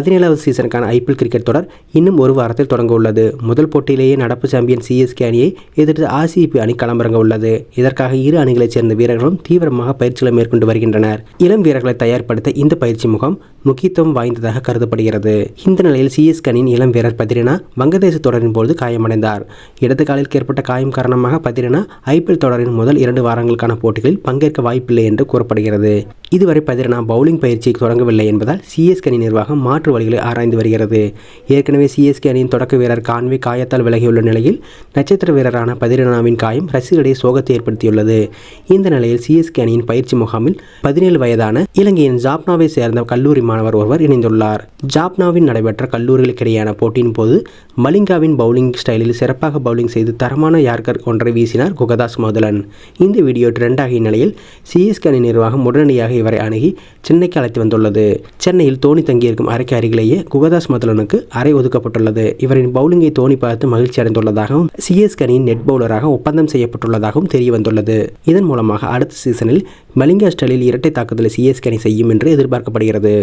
பதினேழாவது சீசனுக்கான IPL cricket தொடர் இன்னும் ஒரு வாரத்தில் தொடங்க உள்ளது. முதல் போட்டியிலேயே நடப்பு சாம்பியன் சிஎஸ்கே அணியை எதிர்த்து ஆர்சிபி அணி களமிறங்க உள்ளது. இதற்காக இரு அணிகளைச் சேர்ந்த வீரர்களும் தீவிரமாக பயிற்சிகளை மேற்கொண்டு வருகின்றனர். இளம் வீரர்களை தயார்படுத்த இந்த பயிற்சி முகாம் முக்கியத்துவம் வாய்ந்ததாக கருதப்படுகிறது. இந்த நிலையில் சிஎஸ்கே அணியின் இளம் வீரர் பத்ரினா வங்கதேச தொடரின் போது காயமடைந்தார். இடது காலில் ஏற்பட்ட காயம் காரணமாக பத்ரினா ஐபிஎல் தொடரின் முதல் இரண்டு வாரங்களுக்கான போட்டிகளில் பங்கேற்க வாய்ப்பில்லை என்று கூறப்படுகிறது. இதுவரை பதிரனா பவுலிங் பயிற்சியை தொடங்கவில்லை என்பதால் சிஎஸ்கே அணி நிர்வாகம் மாற்று வழிகளை ஆராய்ந்து வருகிறது. ஏற்கனவே சிஎஸ்கே அணியின் தொடக்க வீரர் கான்வே காயத்தால் விலகியுள்ள நிலையில் நட்சத்திர வீரரான பதிரனாவின் காயம் ரசிகர்களிடையே சோகத்தை ஏற்படுத்தியுள்ளது. இந்த நிலையில் சிஎஸ்கே அணியின் பயிற்சி முகாமில் பதினேழு வயதான இலங்கையின் ஜாப்னாவை சேர்ந்த கல்லூரி மாணவர் ஒருவர் இணைந்துள்ளார். ஜாப்னாவில் நடைபெற்ற கல்லூரிகளுக்கிடையேயான போட்டியின் போது மலிங்காவின் பவுலிங் ஸ்டைலில் சிறப்பாக பவுலிங் செய்து தரமான யார்கர் ஒன்றை வீசினார் குகதாஸ் மோதலன். இந்த வீடியோ ட்ரெண்ட் ஆகிய நிலையில் சிஎஸ்கே அணி நிர்வாகம் உடனடியாக இவரை அணுகி சென்னைக்கு அழைத்து வந்துள்ளது. சென்னையில் தோனி தங்கியிருக்கும் அறைக்கு அருகிலேயே குகதாஸ் மதலனுக்கு அறை ஒதுக்கப்பட்டுள்ளது. இவரின் பவுலிங்கை தோனி பார்த்து மகிழ்ச்சி அடைந்துள்ளதாகவும் சிஎஸ்கே அணியின் நெட் பவுலராக ஒப்பந்தம் செய்யப்பட்டுள்ளதாகவும் தெரிய வந்துள்ளது இதன் மூலமாக அடுத்த சீசனில் மலிங்கா ஸ்டலில் இரட்டை தாக்குதலை சிஎஸ்கே அணி செய்யும் என்று எதிர்பார்க்கப்படுகிறது.